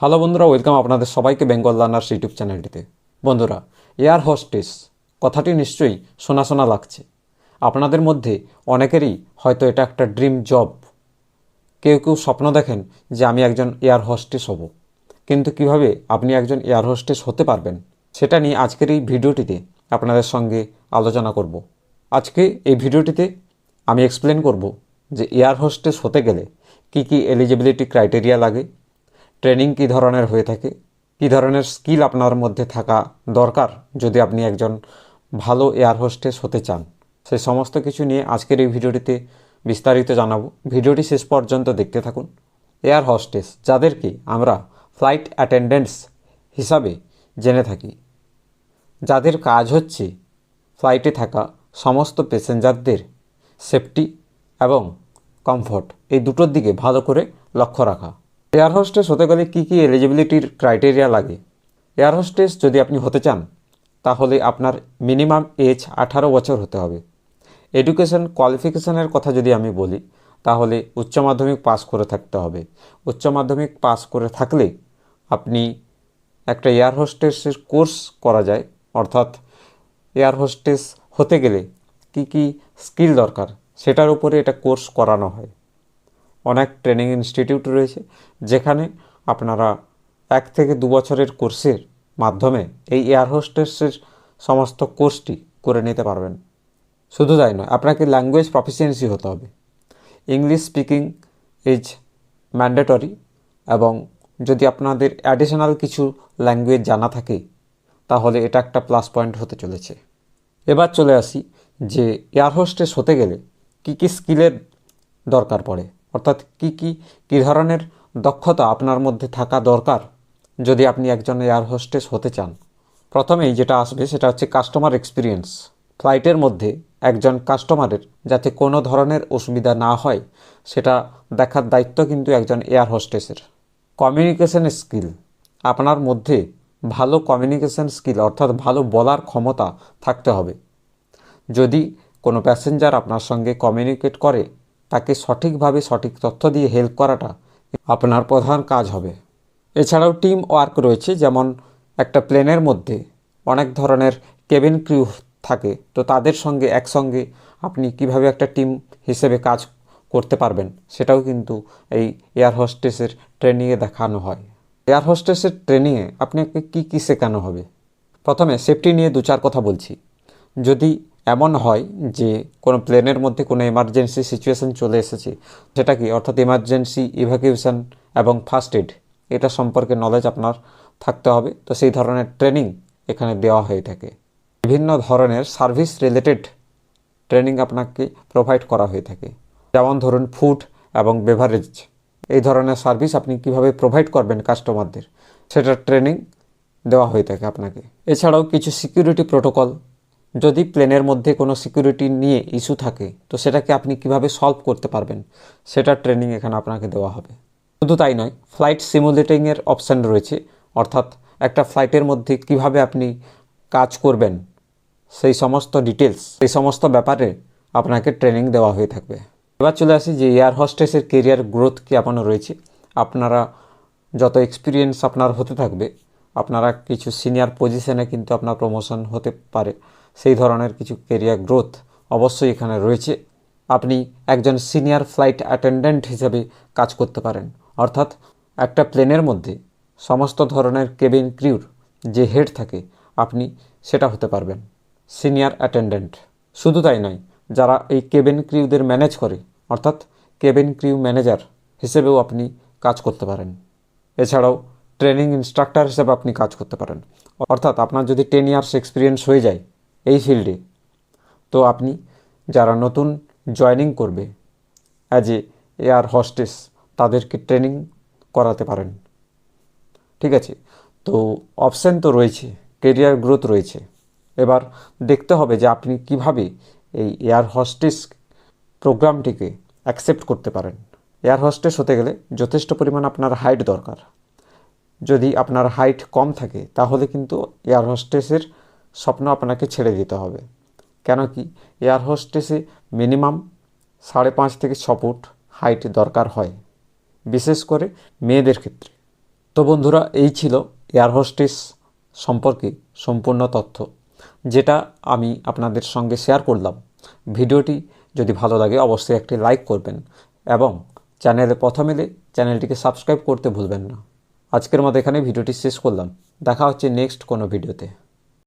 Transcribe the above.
Hello বন্ধুরা welcome আপনাদের সবাইকে বেঙ্গল লার্নার্স ইউটিউব চ্যানেলটিতে। বন্ধুরা, এয়ার হোস্টেস, কথাটি নিশ্চয়ই শোনা শোনা লাগছে। আপনাদের মধ্যে অনেকেরই হয়তো এটা একটা ড্রিম জব। কেউ কেউ স্বপ্ন দেখেন যে আমি একজন এয়ার হোস্টেস হব। কিন্তু কীভাবে আপনি একজন এয়ার হোস্টেস হতে পারবেন, সেটা নিয়ে আজকের এই ভিডিওটিতে আপনাদের সঙ্গে আলোচনা করব। আজকে এই ভিডিওটিতে আমি এক্সপ্লেন করব যে এয়ার হোস্টেস হতে গেলে কি কি এলিজিবিলিটি ক্রাইটেরিয়া লাগে ট্রেনিং কী ধরনের হয়ে থাকে? কী ধরনের স্কিল আপনার মধ্যে থাকা দরকার যদি আপনি একজন ভালো এয়ার হোস্টেস হতে চান? সেই সমস্ত কিছু নিয়ে আজকের এই ভিডিওটিতে বিস্তারিত জানাব। ভিডিওটি শেষ পর্যন্ত দেখতে থাকুন। এয়ার হোস্টেস যাদেরকে আমরা ফ্লাইট অ্যাটেন্ডেন্টস হিসাবে জেনে থাকি, যাদের কাজ হচ্ছে ফ্লাইটে থাকা সমস্ত প্যাসেঞ্জারদের সেফটি এবং কমফর্ট এই দুটোর দিকে ভালো করে লক্ষ্য রাখা। এয়ার হোস্টেস হতে গেলে কী কী এলিজিবিলিটির ক্রাইটেরিয়া লাগে? এয়ার হোস্টেস যদি আপনি হতে চান, তাহলে আপনার মিনিমাম এজ আঠারো বছর হতে হবে। এডুকেশন কোয়ালিফিকেশানের কথা যদি আমি বলি, তাহলে উচ্চ মাধ্যমিক পাস করে থাকতে হবে। উচ্চ মাধ্যমিক পাস করে থাকলে আপনি একটা এয়ার হোস্টেসের কোর্স করা যায়। অর্থাৎ এয়ার হোস্টেস হতে গেলে কি কি স্কিল দরকার, সেটার উপরে এটা কোর্স করানো হয়। অনেক ট্রেনিং ইনস্টিটিউট রয়েছে, যেখানে আপনারা এক থেকে দু বছরের কোর্সের মাধ্যমে এই এয়ার হোস্টেসের সমস্ত কোর্সটি করে নিতে পারবেন। শুধু তাই নয়, আপনাকে ল্যাঙ্গুয়েজ প্রফিসিয়েন্সি হতে হবে। ইংলিশ স্পিকিং ইজ ম্যান্ডেটরি এবং যদি আপনাদের অ্যাডিশনাল কিছু ল্যাঙ্গুয়েজ জানা থাকে, তাহলে এটা একটা প্লাস পয়েন্ট হতে চলেছে। এবার চলে আসি যে এয়ার হোস্টেস হতে গেলে কী কী স্কিলের দরকার পড়ে। অর্থাৎ কী কী কী ধরনের দক্ষতা আপনার মধ্যে থাকা দরকার যদি আপনি একজন এয়ার হোস্টেস হতে চান? প্রথমেই যেটা আসবে সেটা হচ্ছে কাস্টমার এক্সপিরিয়েন্স ফ্লাইটের মধ্যে একজন কাস্টমারের যাতে কোনো ধরনের অসুবিধা না হয়, সেটা দেখার দায়িত্ব কিন্তু একজন এয়ার হোস্টেসের কমিউনিকেশন স্কিল আপনার মধ্যে ভালো কমিউনিকেশন স্কিল অর্থাৎ ভালো বলার ক্ষমতা থাকতে হবে। যদি কোনো প্যাসেঞ্জার আপনার সঙ্গে কমিউনিকেট করে তাকে সঠিকভাবে সঠিক তথ্য দিয়ে হেল্প করাটা আপনার প্রধান কাজ হবে। এছাড়াও টিম ওয়ার্ক রয়েছে, যেমন একটা প্লেনের মধ্যে অনেক ধরনের কেবিন ক্রিউ থাকে, তো তাদের সঙ্গে একসঙ্গে আপনি কীভাবে একটা টিম হিসেবে কাজ করতে পারবেন, সেটাও কিন্তু এই এয়ার হোস্টেসের ট্রেনিংয়ে দেখানো হয়। এয়ার হোস্টেসের ট্রেনিংয়ে আপনাকে কী কী শেখানো হবে? প্রথমে সেফটি নিয়ে দু চার কথা বলছি। যদি এমন হয় যে কোনো প্লেনের মধ্যে কোনো এমার্জেন্সি সিচুয়েশন চলে এসেছে। সেটা কি? অর্থাৎ এমার্জেন্সি ইভ্যাকুয়েশন এবং ফার্স্ট এড এটা সম্পর্কে নলেজ আপনার থাকতে হবে। তো সেই ধরনের ট্রেনিং এখানে দেওয়া হয়ে থাকে। বিভিন্ন ধরনের সার্ভিস রিলেটেড ট্রেনিং আপনাকে প্রোভাইড করা হয়ে থাকে। যেমন ধরুন ফুড এবং বেভারেজ এই ধরনের সার্ভিস আপনি কীভাবে প্রোভাইড করবেন কাস্টমারদের সেটার ট্রেনিং দেওয়া হয়ে থাকে আপনাকে। এছাড়াও কিছু সিকিউরিটি প্রোটোকল যদি প্লেনের মধ্যে কোনো সিকিউরিটি নিয়ে ইস্যু থাকে, তো সেটাকে আপনি কীভাবে সলভ করতে পারবেন? সেটার ট্রেনিং এখানে আপনাকে দেওয়া হবে। শুধু তাই নয় ফ্লাইট সিমুলেটিংয়ের অপশান রয়েছে। অর্থাৎ একটা ফ্লাইটের মধ্যে কীভাবে আপনি কাজ করবেন, সেই সমস্ত ডিটেলস সেই সমস্ত ব্যাপারে আপনাকে ট্রেনিং দেওয়া হয়ে থাকবে। এবার চলে আসি যে এয়ার হোস্টেসের কেরিয়ার গ্রোথ কি আপনার রয়েছে। আপনারা যত এক্সপিরিয়েন্স আপনার হতে থাকবে আপনারা কিছু সিনিয়র পজিশনে কিন্তু আপনার প্রমোশন হতে পারে। সেই ধরনের কিছু কেরিয়ার গ্রোথ অবশ্যই এখানে রয়েছে। আপনি একজন সিনিয়র ফ্লাইট অ্যাটেন্ডেন্ট হিসেবে কাজ করতে পারেন। অর্থাৎ একটা প্লেনের মধ্যে সমস্ত ধরনের কেবিন ক্রিউর যে হেড থাকে, আপনি সেটা হতে পারবেন সিনিয়র অ্যাটেন্ডেন্ট শুধু তাই নয়, যারা এই কেবিন ক্রিউদের ম্যানেজ করে, অর্থাৎ কেবিন ক্রিউ ম্যানেজার হিসেবেও আপনি কাজ করতে পারেন। এছাড়াও ট্রেনিং ইনস্ট্রাক্টর হিসেবে আপনি কাজ করতে পারেন। অর্থাৎ আপনার যদি টেন ইয়ার্স এক্সপিরিয়েন্স হয়ে যায় এই ফিল্ডে, তো আপনি যারা নতুন জয়নিং করবে অ্যাজ এ এয়ার হস্টেস তাদেরকে ট্রেনিং করাতে পারেন। ঠিক আছে? তো অপশান তো রয়েছে কেরিয়ার গ্রোথ রয়েছে। এবার দেখতে হবে যে আপনি কীভাবে এই এয়ার হস্টেস প্রোগ্রামটিকে অ্যাকসেপ্ট করতে পারেন। এয়ার হস্টেস হতে গেলে যথেষ্ট পরিমাণ আপনার হাইট দরকার। যদি আপনার হাইট কম থাকে, তাহলে কিন্তু এয়ার হোস্টেসের স্বপ্ন আপনাকে ছেড়ে দিতে হবে। কেন কি? এয়ার হোস্টেসে মিনিমাম সাড়ে পাঁচ থেকে ছ ফুট হাইট দরকার হয়, বিশেষ করে মেয়েদের ক্ষেত্রে। তো বন্ধুরা, এই ছিল এয়ার হোস্টেস সম্পর্কে সম্পূর্ণ তথ্য, যেটা আমি আপনাদের সঙ্গে শেয়ার করলাম। ভিডিওটি যদি ভালো লাগে, অবশ্যই একটি লাইক করবেন এবং চ্যানেলে প্রথম এলে চ্যানেলটিকে সাবস্ক্রাইব করতে ভুলবেন না। আজকের মতো এখানে ভিডিওটি শেষ করলাম। দেখা হচ্ছে নেক্সট কোনো ভিডিওতে।